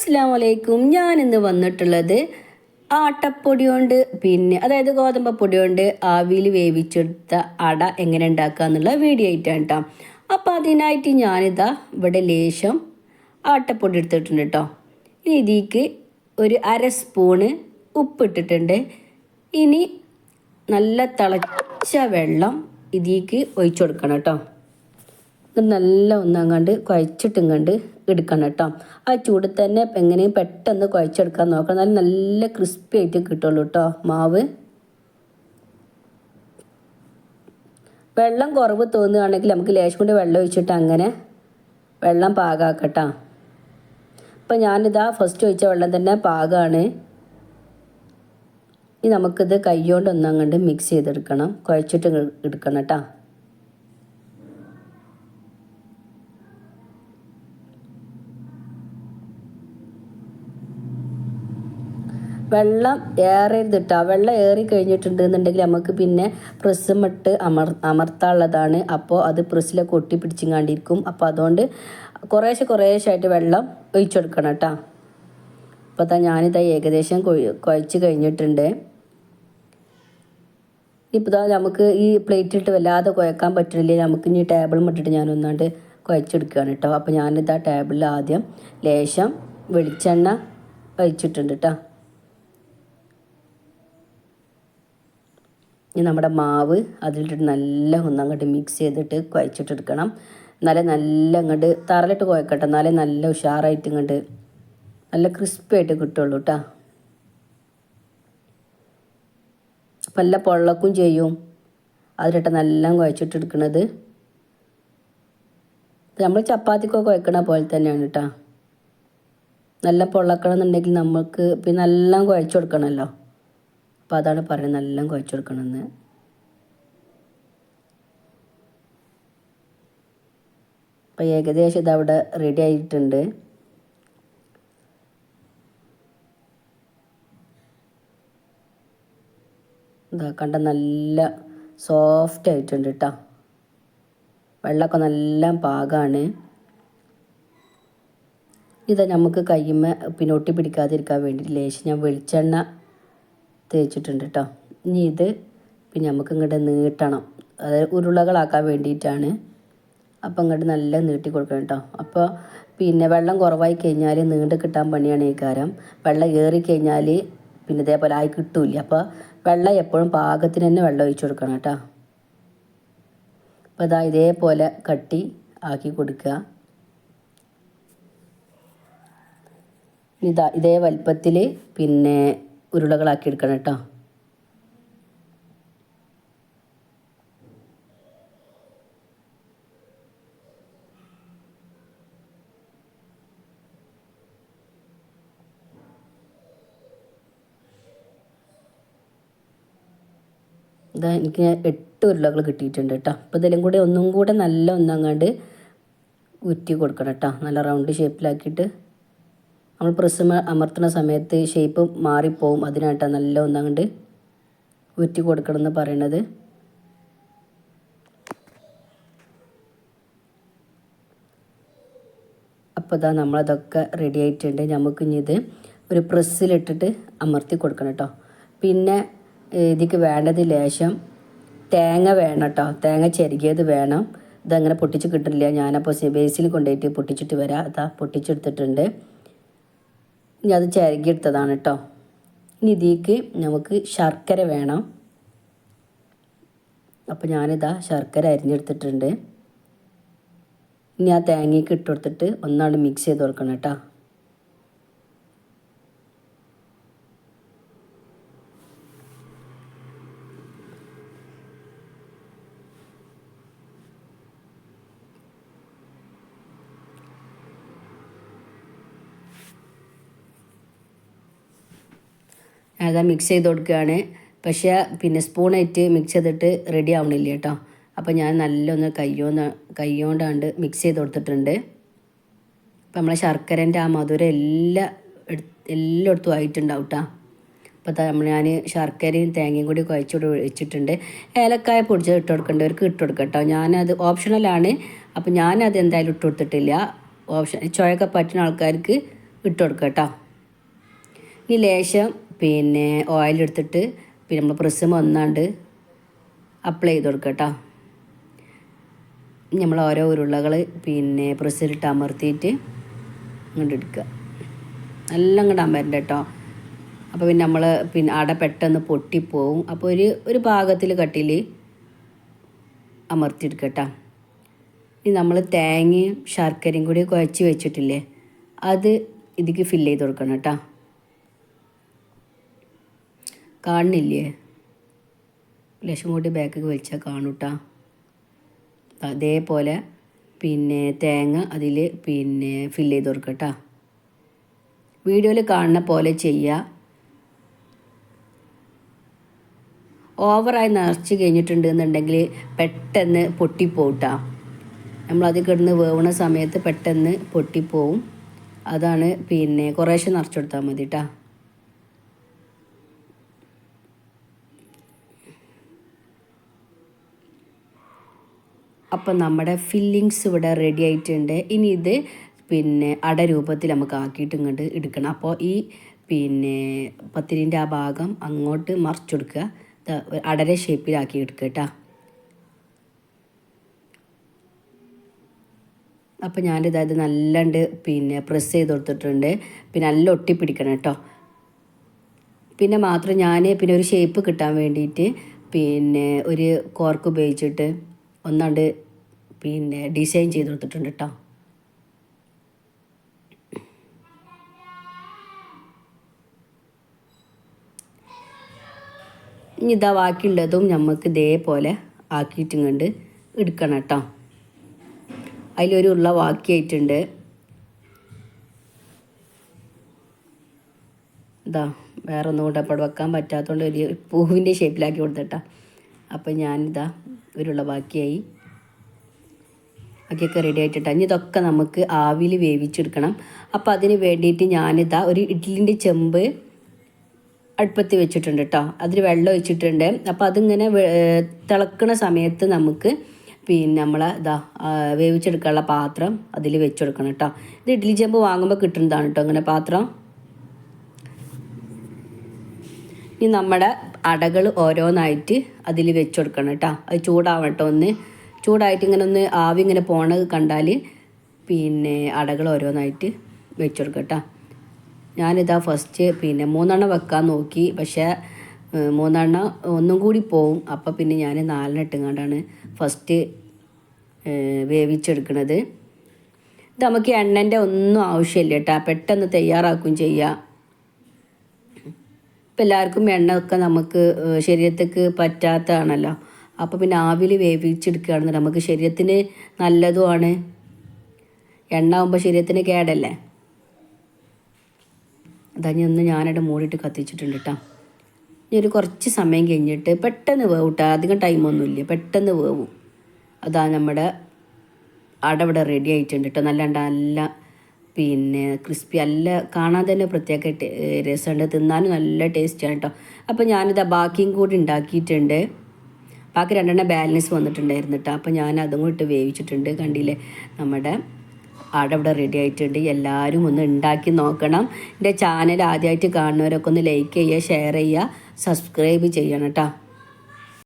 അസ്സാം വലൈക്കും ഞാൻ ഇന്ന് വന്നിട്ടുള്ളത് ആട്ടപ്പൊടി കൊണ്ട് പിന്നെ അതായത് ഗോതമ്പ് പൊടി കൊണ്ട് ആവിയിൽ വേവിച്ചെടുത്ത അട എങ്ങനെ ഉണ്ടാക്കുക എന്നുള്ള വീഡിയോ ആയിട്ടാണ് കേട്ടോ അപ്പോൾ അതിനായിട്ട് ഞാനിതാ ഇവിടെ ലേശം ആട്ടപ്പൊടി എടുത്തിട്ടുണ്ട് കേട്ടോ ഇനി ഇതിക്ക് ഒരു അര സ്പൂണ് ഉപ്പിട്ടിട്ടുണ്ട്. ഇനി നല്ല തിളച്ച വെള്ളം ഇതിക്ക് ഒഴിച്ചു കൊടുക്കണം കേട്ടോ നല്ല ഒന്നാങ്ങാണ്ട് കുഴച്ചിട്ടും കണ്ട് എടുക്കണം കേട്ടോ. ആ ചൂട് തന്നെ എങ്ങനെയും പെട്ടെന്ന് കുഴച്ചെടുക്കാൻ നോക്കണം. എന്നാലും നല്ല ക്രിസ്പി ആയിട്ട് കിട്ടുള്ളൂ കേട്ടോ മാവ്. വെള്ളം കുറവ് തോന്നുകയാണെങ്കിൽ നമുക്ക് ലേശം കൊണ്ട് വെള്ളം ഒഴിച്ചിട്ട് അങ്ങനെ വെള്ളം പാകാക്കട്ടോ. അപ്പം ഞാനിതാ ഫസ്റ്റ് ഒഴിച്ച വെള്ളം തന്നെ പാകമാണ് ഇനി നമുക്കിത് കൈകൊണ്ട് ഒന്നങ്ങണ്ട് മിക്സ് ചെയ്തെടുക്കണം. കുഴച്ചിട്ട് എടുക്കണം കേട്ടോ. വെള്ളം ഏറരുത് കേട്ടോ വെള്ളം ഏറി കഴിഞ്ഞിട്ടുണ്ടെന്നുണ്ടെങ്കിൽ നമുക്ക് പിന്നെ പ്രസ്സുമിട്ട് അമർ അമർത്താനുള്ളതാണ്. അപ്പോൾ അത് പ്രസ്സിലൊക്കെ ഒട്ടി പിടിച്ചിങ്ങാണ്ടിരിക്കും. അപ്പോൾ അതുകൊണ്ട് കുറേശ്ശെ കുറേശ്ശായിട്ട് വെള്ളം ഒഴിച്ചു കൊടുക്കണം കേട്ടോ അപ്പോൾ തന്നെ ഞാനിതാ ഏകദേശം കുഴച്ച് കഴിഞ്ഞിട്ടുണ്ട്. ഇപ്പോൾ നമുക്ക് ഈ പ്ലേറ്റ് ഇട്ട് വല്ലാതെ കുഴക്കാൻ പറ്റില്ലേ നമുക്ക് ഇനി ടേബിളും ഇട്ടിട്ട് ഞാൻ ഒന്നാണ്ട് കുഴച്ചെടുക്കുകയാണ് കേട്ടോ അപ്പോൾ ഞാനിതാ ടേബിളിൽ ആദ്യം ലേശം വെളിച്ചെണ്ണ ഒഴിച്ചിട്ടുണ്ട് കേട്ടോ ഇനി നമ്മുടെ മാവ് അതിലിട്ടിട്ട് നല്ല ഒന്നങ്ങോട്ട് മിക്സ് ചെയ്തിട്ട് കുഴച്ചിട്ടെടുക്കണം. എന്നാലേ നല്ല അങ്ങോട്ട് തറലിട്ട് കുഴക്കട്ടെ. എന്നാലേ നല്ല ഉഷാറായിട്ട് ഇങ്ങോട്ട് നല്ല ക്രിസ്പി ആയിട്ട് കിട്ടുള്ളൂ കേട്ടോ അപ്പം നല്ല പൊള്ളക്കും ചെയ്യും. അതിലിട്ട് നല്ല കുഴച്ചിട്ടെടുക്കണത്. നമ്മൾ ചപ്പാത്തിക്കൊക്കെ കുഴക്കണ പോലെ തന്നെയാണ് കേട്ടോ നല്ല പൊള്ളക്കണം എന്നുണ്ടെങ്കിൽ നമുക്ക് പിന്നെ നല്ല കുഴച്ചു കൊടുക്കണമല്ലോ അപ്പോൾ അതാണ് പറയുന്നത് എല്ലാം കുഴച്ച് കൊടുക്കണമെന്ന് അപ്പോൾ ഏകദേശം ഇതവിടെ റെഡി ആയിട്ടുണ്ട്. ഇതാ കണ്ട നല്ല സോഫ്റ്റ് ആയിട്ടുണ്ട് കേട്ടോ വെള്ളമൊക്കെ നല്ല പാകമാണ് ഇത് നമുക്ക് കയ്യുമ്മ പിന്നെ ഒട്ടി പിടിക്കാതിരിക്കാൻ വേണ്ടി ലേശം ഞാൻ വെളിച്ചെണ്ണ തേച്ചിട്ടുണ്ട് കേട്ടോ ഇനി ഇത് പിന്നെ നമുക്ക് ഇങ്ങോട്ട് നീട്ടണം. അതായത് ഉരുളകളാക്കാൻ വേണ്ടിയിട്ടാണ്. അപ്പോൾ ഇങ്ങോട്ട് നല്ല നീട്ടി കൊടുക്കണം കേട്ടോ അപ്പോൾ പിന്നെ വെള്ളം കുറവായി കഴിഞ്ഞാൽ നീണ്ട് കിട്ടാൻ പണിയാണ് ഈ കാരം. വെള്ളം ഏറി കഴിഞ്ഞാൽ പിന്നെ ഇതേപോലെ ആയി കിട്ടൂല അപ്പോൾ വെള്ളം എപ്പോഴും പാകത്തിന് തന്നെ വെള്ളം ഒഴിച്ചു കൊടുക്കണം കേട്ടോ അപ്പോൾ ഇതാ ഇതേപോലെ കട്ടി ആക്കി കൊടുക്കുക. ഇതാ ഇതേ വലുപ്പത്തിൽ പിന്നെ ഉരുളകളാക്കി എടുക്കണം കേട്ടോ. ഇതാ എനിക്ക് എട്ട് ഉരുളകൾ കിട്ടിയിട്ടുണ്ട് കേട്ടോ. അപ്പോൾ ഇതെല്ലാം കൂടെ ഒന്നും കൂടെ നല്ല ഒന്നങ്ങാണ്ട് ഉറ്റി കൊടുക്കണം കേട്ടോ. നല്ല റൗണ്ട് ഷേപ്പിലാക്കിയിട്ട്. നമ്മൾ പ്രസ് അമർത്തുന്ന സമയത്ത് ഷേപ്പ് മാറിപ്പോവും. അതിനായിട്ടാണ് നല്ല ഒന്നങ്ങണ്ട് ഉറ്റി കൊടുക്കണം എന്ന് പറയണത്. അപ്പോൾ ഇതാ നമ്മളതൊക്കെ റെഡി ആയിട്ടുണ്ട്. ഇത് ഒരു പ്രസ്സിലിട്ടിട്ട് അമർത്തി കൊടുക്കണം കേട്ടോ പിന്നെ ഇതിക്ക് വേണ്ടത് ലേശം തേങ്ങ വേണം കേട്ടോ തേങ്ങ ചെരുകിയത് വേണം. ഇതങ്ങനെ പൊട്ടിച്ച് കിട്ടില്ല ഞാനപ്പോൾ ബേസിൽ കൊണ്ടുപോയിട്ട് പൊട്ടിച്ചിട്ട് വരാം. അതാ പൊട്ടിച്ചെടുത്തിട്ടുണ്ട്. ഇനി അത് ചിരകിയെടുത്തതാണ് കേട്ടോ ഇനി ഇതിലേക്ക് നമുക്ക് ശർക്കര വേണം. അപ്പോൾ ഞാനിതാ ശർക്കര അരിഞ്ഞെടുത്തിട്ടുണ്ട്. ഇനി ആ തേങ്ങയ്ക്ക് ഇട്ട് കൊടുത്തിട്ട് ഒന്നാണ് മിക്സ് ചെയ്ത് കൊടുക്കണം കേട്ടോ അതാ മിക്സ് ചെയ്ത് കൊടുക്കുകയാണ്. പക്ഷേ പിന്നെ സ്പൂണായിട്ട് മിക്സ് ചെയ്തിട്ട് റെഡി ആവണില്ല കേട്ടോ. അപ്പോൾ ഞാൻ നല്ലൊന്ന് കയ്യോന്ന് കയ്യോണ്ടാണ്ട് മിക്സ് ചെയ്ത് കൊടുത്തിട്ടുണ്ട്. അപ്പോൾ നമ്മളെ ശർക്കരന്റെ ആ മധുരം എല്ലാം എല്ലായിടത്തും ആയിട്ടുണ്ടാവും കേട്ടോ അപ്പോൾ നമ്മൾ ഞാൻ ശർക്കരയും തേങ്ങയും കൂടി കുഴച്ചോട് വെച്ചിട്ടുണ്ട്. ഏലക്കായ പൊടിച്ചത് ഇട്ട് കൊടുക്കേണ്ടവർക്ക് ഇട്ട് കൊടുക്കാം കേട്ടോ ഞാനത് ഓപ്ഷണലാണ് അപ്പോൾ ഞാനത് എന്തായാലും ഇട്ട് കൊടുത്തിട്ടില്ല. ഓപ്ഷൻ ചുഴയൊക്കെ പറ്റുന്ന ആൾക്കാർക്ക് ഇട്ട് കൊടുക്കുക കേട്ടോ ഇനി ലേശം പിന്നെ ഓയിലെടുത്തിട്ട് പിന്നെ നമ്മൾ പ്രിസം ഒന്നാണ്ട് അപ്ലൈ ചെയ്ത് കൊടുക്കുക കേട്ടോ നമ്മൾ ഓരോ ഉരുളകൾ പിന്നെ പ്രസ്സിലിട്ട് അമർത്തിയിട്ട് ഇങ്ങോട്ട് എടുക്കുക നല്ല ഇങ്ങോട്ട് അമരണ്ട കേട്ടോ അപ്പോൾ പിന്നെ നമ്മൾ പിന്നെ അട പെട്ടെന്ന് പൊട്ടിപ്പോവും അപ്പോൾ ഒരു ഒരു ഭാഗത്തിൽ കട്ടിൽ അമർത്തിയെടുക്കുക കേട്ടോ ഇനി നമ്മൾ തേങ്ങയും ശർക്കരയും കൂടി കുഴച്ച് വെച്ചിട്ടില്ലേ അത് ഇതിക്ക് ഫില്ല് ചെയ്ത് കൊടുക്കണം കേട്ടോ കാണുന്നില്ലേ ലക്ഷം കൂട്ടി ബാക്കൊക്കെ വലിച്ചാൽ കാണൂട്ടാ അതേപോലെ പിന്നെ തേങ്ങ അതിൽ പിന്നെ ഫില്ല് ചെയ്ത് കൊടുക്കട്ടാ. വീഡിയോയിൽ കാണുന്ന പോലെ ചെയ്യുക ഓവറായി നിറച്ച് കഴിഞ്ഞിട്ടുണ്ട് എന്നുണ്ടെങ്കിൽ പെട്ടെന്ന് പൊട്ടിപ്പോട്ടാ നമ്മളത് കിടന്ന് വേവണ സമയത്ത് പെട്ടെന്ന് പൊട്ടിപ്പോവും. അതാണ് പിന്നെ കുറേശ്ശെ നിറച്ചെടുത്താൽ മതി കേട്ടോ അപ്പം നമ്മുടെ ഫില്ലിങ്സ് ഇവിടെ റെഡി ആയിട്ടുണ്ട്. ഇനി ഇത് പിന്നെ അട രൂപത്തിൽ നമുക്ക് ആക്കിയിട്ട് ഇങ്ങോട്ട് എടുക്കണം. അപ്പോൾ ഈ പിന്നെ പത്തിരിന്റെ ആ ഭാഗം അങ്ങോട്ട് മറിച്ചെടുക്കുക അടര ഷേപ്പിലാക്കി എടുക്കുക കേട്ടോ. അപ്പോൾ ഞാനിത് നല്ലണ്ട് പിന്നെ പ്രസ് ചെയ്ത് കൊടുത്തിട്ടുണ്ട്. പിന്നെ നല്ല ഒട്ടിപ്പിടിക്കണം കേട്ടോ. പിന്നെ മാത്രം ഞാൻ പിന്നെ ഒരു ഷേപ്പ് കിട്ടാൻ വേണ്ടിയിട്ട് പിന്നെ ഒരു കോർക്ക് ഉപയോഗിച്ചിട്ട് ഒന്നാണ്ട് പിന്നെ ഡിസൈൻ ചെയ്ത് കൊടുത്തിട്ടുണ്ട് കേട്ടോ ഇനി ഇതാ ബാക്കിയുള്ളതും നമുക്ക് ഇതേപോലെ ആക്കിയിട്ടും കണ്ട് എടുക്കണം കേട്ടോ അതിലൊരു ഉള്ള ബാക്കിയായിട്ടുണ്ട്. ഇതാ വേറെ ഒന്നും കൂടെ അപ്പോൾ വെക്കാൻ പറ്റാത്തതുകൊണ്ട് ഒരു പൂവിന്റെ ഷേപ്പിലാക്കി കൊടുത്തിട്ടാ. അപ്പം ഞാനിതാ ഒരുള്ള ബാക്കിയായി. ബാക്കിയൊക്കെ റെഡി ആയിട്ടിട്ടാ ഇനി ഇതൊക്കെ നമുക്ക് ആവിയിൽ വേവിച്ചെടുക്കണം. അപ്പോൾ അതിന് വേണ്ടിയിട്ട് ഞാനിതാ ഒരു ഇഡ്ലിന്റെ ചെമ്പ് അടുപ്പത്ത് വെച്ചിട്ടുണ്ട് കേട്ടോ അതിൽ വെള്ളം ഒഴിച്ചിട്ടുണ്ട്. അപ്പോൾ അതിങ്ങനെ തിളക്കുന്ന സമയത്ത് നമുക്ക് പിന്നെ നമ്മളെ ഇതാ വേവിച്ചെടുക്കാനുള്ള പാത്രം അതിൽ വെച്ചെടുക്കണം കേട്ടോ ഇത് ഇഡ്ഡലി ചെമ്പ് വാങ്ങുമ്പോൾ കിട്ടുന്നതാണ് കേട്ടോ അങ്ങനെ പാത്രം. ഇനി നമ്മുടെ അടകൾ ഓരോന്നായിട്ട് അതിൽ വെച്ചെടുക്കണം കേട്ടോ. അത് ചൂടാവട്ടെ ഒന്ന്. ചൂടായിട്ട് ഇങ്ങനെ ഒന്ന് ആവി ഇങ്ങനെ പോണത് കണ്ടാൽ പിന്നെ അടകൾ ഓരോന്നായിട്ട് വെച്ചെടുക്കാം കേട്ടോ. ഞാനിതാ ഫസ്റ്റ് പിന്നെ മൂന്നെണ്ണം വെക്കാൻ നോക്കി. പക്ഷേ മൂന്നെണ്ണം ഒന്നും കൂടി പോവും. അപ്പോൾ പിന്നെ ഞാൻ നാലെണ്ണം ഇട്ടുകൊണ്ടാണ് ഫസ്റ്റ് വേവിച്ചെടുക്കുന്നത് ഇത് നമുക്ക് എണ്ണന്റെ ഒന്നും ആവശ്യമില്ല കേട്ടോ. പെട്ടെന്ന് തയ്യാറാക്കുകയും ചെയ്യാം. ഇപ്പം എല്ലാവർക്കും എണ്ണയൊക്കെ നമുക്ക് ശരീരത്തേക്ക് പറ്റാത്തതാണല്ലോ. അപ്പോൾ പിന്നെ ആവിൽ വേവിച്ചെടുക്കുകയാണെന്ന് നമുക്ക് ശരീരത്തിന് നല്ലതുമാണ്. എണ്ണ ആകുമ്പോൾ ശരീരത്തിന് കേടല്ലേ? അതാ ഒന്ന് ഞാനിവിടെ മൂടിയിട്ട് കത്തിച്ചിട്ടുണ്ട് കേട്ടോ ഇനി ഒരു കുറച്ച് സമയം കഴിഞ്ഞിട്ട് പെട്ടെന്ന് വേവും കേട്ടോ അധികം ടൈമൊന്നുമില്ല പെട്ടെന്ന് വേവും. അതാ നമ്മുടെ അടവിടെ റെഡി ആയിട്ടുണ്ട് കേട്ടോ നല്ല നല്ല പിന്നെ ക്രിസ്പി അല്ല കാണാൻ തന്നെ പ്രത്യേക രസമുണ്ട്. തിന്നാനും നല്ല ടേസ്റ്റാണ് കേട്ടോ അപ്പോൾ ഞാനിത് ബാക്കിയും കൂടി ഉണ്ടാക്കിയിട്ടുണ്ട്. ബാക്കി രണ്ടെണ്ണം ബാലൻസ് വന്നിട്ടുണ്ടായിരുന്നു കേട്ടോ അപ്പോൾ ഞാൻ അതും കൂടി ഇട്ട് വേവിച്ചിട്ടുണ്ട്. കണ്ടില്ലേ? നമ്മുടെ അവിടെ റെഡി ആയിട്ടുണ്ട്. എല്ലാവരും ഒന്ന് ഉണ്ടാക്കി നോക്കണം. എന്റെ ചാനൽ ആദ്യമായിട്ട് കാണുന്നവരൊക്കെ ഒന്ന് ലൈക്ക് ചെയ്യുക ഷെയർ ചെയ്യുക സബ്സ്ക്രൈബ് ചെയ്യണം കേട്ടോ